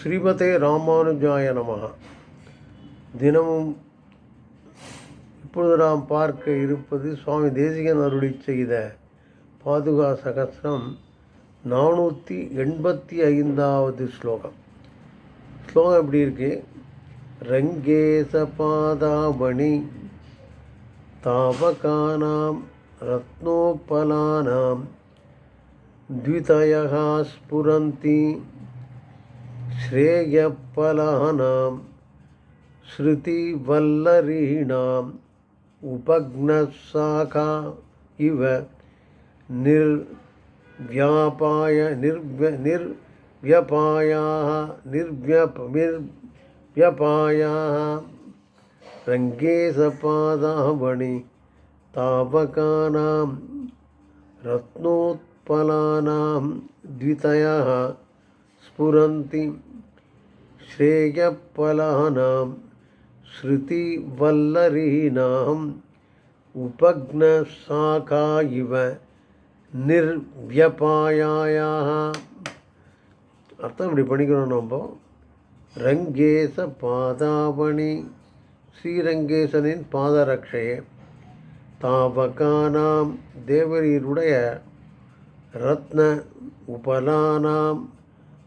ஸ்ரீமதே ராமானுஜாய நமஹ தினமும் இப்பொழுது நாம் பார்க்க இருப்பது சுவாமி தேசிகன் அருளி செய்த பாதுகா சகசிரம் நானூற்றி எண்பத்தி ஐந்தாவது ஸ்லோகம் ஸ்லோகம் எப்படி இருக்கு ரங்கேச பாதாமணி தாவகானாம் ரத்னோபலானாம் द्वितयः स्फुरन्ति श्रेयफलानां श्रुतिवल्लरीणाम् उपघ्नशाखा इव निर्व्यापाय निर्व्य निर्व्यपायाः निर्व्यप निर्व्यपायाः रङ्गे सपादावणि तावकानां रत्नोत् फलानां द्वितयः स्फुरन्ति श्रेयफलानां श्रुतिवल्लरीणाम् उपघ्नशाखा इव நிர்வியபாயாயாக அர்த்தம் இப்படி பண்ணிக்கிறோம் நம்ம ரங்கேச பாதாவணி ஸ்ரீரங்கேசனின் பாதரட்சையே தாவகானாம் தேவரீருடைய ரத்ன உபலானாம்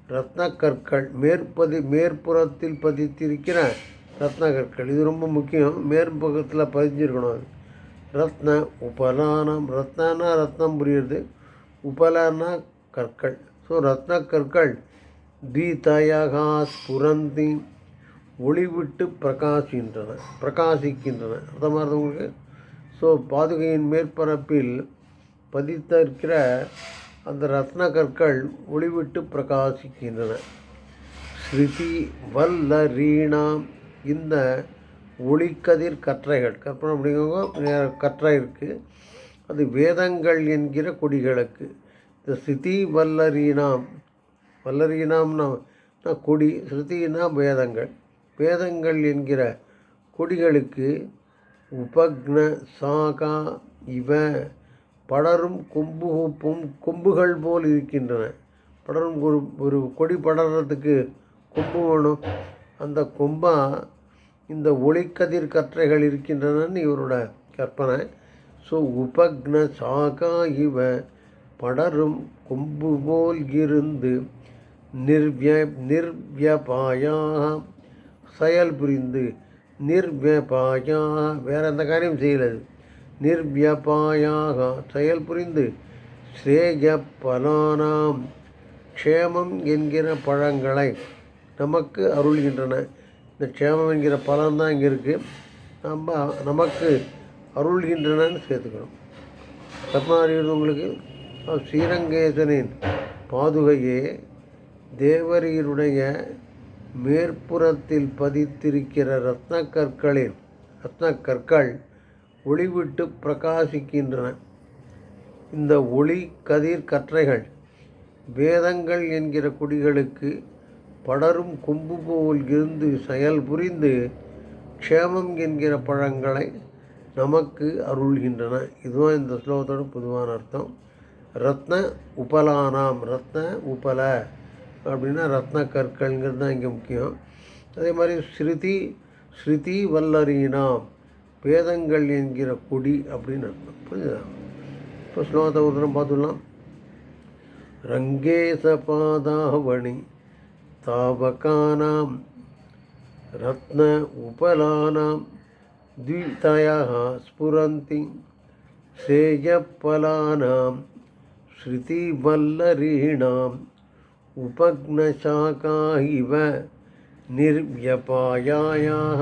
ரத்ன கற்கள் மேற்பதி மேற்புறத்தில் பதித்திருக்கிற ரத்ன கற்கள் இது ரொம்ப முக்கியம். மேற்பக்கத்தில் பதிஞ்சிருக்கணும் அது. ரத்ன உபலானம். ரத்னா ரத்னம் புரியுறது. உபலானா கற்கள். ஸோ ரத்ன கற்கள் தீதயகா ஸ்புரந்தி ஒளிவிட்டு பிரகாசிக்கின்றன பிரகாசிக்கின்றன. அர்த்தமாக உங்களுக்கு? ஸோ பாதுகையின் மேற்பரப்பில் பதித்திருக்கிற அந்த ரத்ன கற்கள் ஒளிவிட்டு பிரகாசிக்கின்றன. ஸ்ருதி வல்லரீணாம். இந்த ஒளிக்கதிர் கற்றைகள் கற்பனை அப்படிங்க கற்றை இருக்குது அது வேதங்கள் என்கிற கொடிகளுக்கு. இந்த ஸ்ருதி வல்லரீணாம் வல்லரீனாம்னா கொடி ஸ்ருதினா வேதங்கள். வேதங்கள் என்கிற கொடிகளுக்கு உபக்ன சாகா இவ படரும் கொம்பு பொம் கொம்புகள் போல் இருக்கின்றன. படரும் ஒரு ஒரு கொடி படறதுக்கு கொம்பு வேணும். அந்த கொம்பாக இந்த ஒளிக்கதிர் கற்றைகள் இருக்கின்றனன்னு இவரோட கற்பனை. ஸோ உபக்ன சாகா இவ படரும் கொம்பு போல் இருந்து நிர்விய நிர்வியபாயாக செயல் புரிந்து நிர்வியபாயாக வேறு எந்த காரியம் செய்யலது. நிர்வியபாயாக செயல் புரிந்து ஸ்ரேய பலானாம் க்ஷேமம் என்கிற பழங்களை நமக்கு அருள்கின்றன. இந்த க்ஷேமம் என்கிற பலன் தான் இங்கே இருக்குது நம்ம நமக்கு அருள்கின்றனன்னு சேர்த்துக்கணும். கற்பனா உங்களுக்கு ஸ்ரீரங்கேசனின் பாதுகையே தேவரீருடைய மேற்புறத்தில் பதித்திருக்கிற ரத்ன கற்களின் ரத்ன கற்கள் ஒளிவிட்டு பிரகாசிக்கின்றன. இந்த ஒளி கதிர் கற்றைகள் வேதங்கள் என்கிற குடிகளுக்கு படரும் கொம்பு போல் இருந்து செயல் புரிந்து க்ஷேமம் என்கிற பழங்களை நமக்கு அருள்கின்றன. இதுதான் இந்த ஸ்லோகத்தோட பொதுவான அர்த்தம். ரத்ன உபலானாம் ரத்ன உபல அப்படின்னா ரத்ன கற்கள்ங்கிறது தான் இங்கே முக்கியம். அதே மாதிரி ஸ்ருதி ஸ்ருதி வல்லரீனாம் வேதங்கள் என்கிற கொடி அப்படின்னு அர்த்தம் புரியுதா இப்போ ஸ்லோகத்தை ஒரு தரம் பார்த்துடலாம் ரங்கேச பாதாவணி तावकानां रत्न उपलानां द्वितयः स्फुरन्ति श्रेयफलानां श्रुतिवल्लरीणाम् उपग्नशाखा इव निर्व्यपायायाः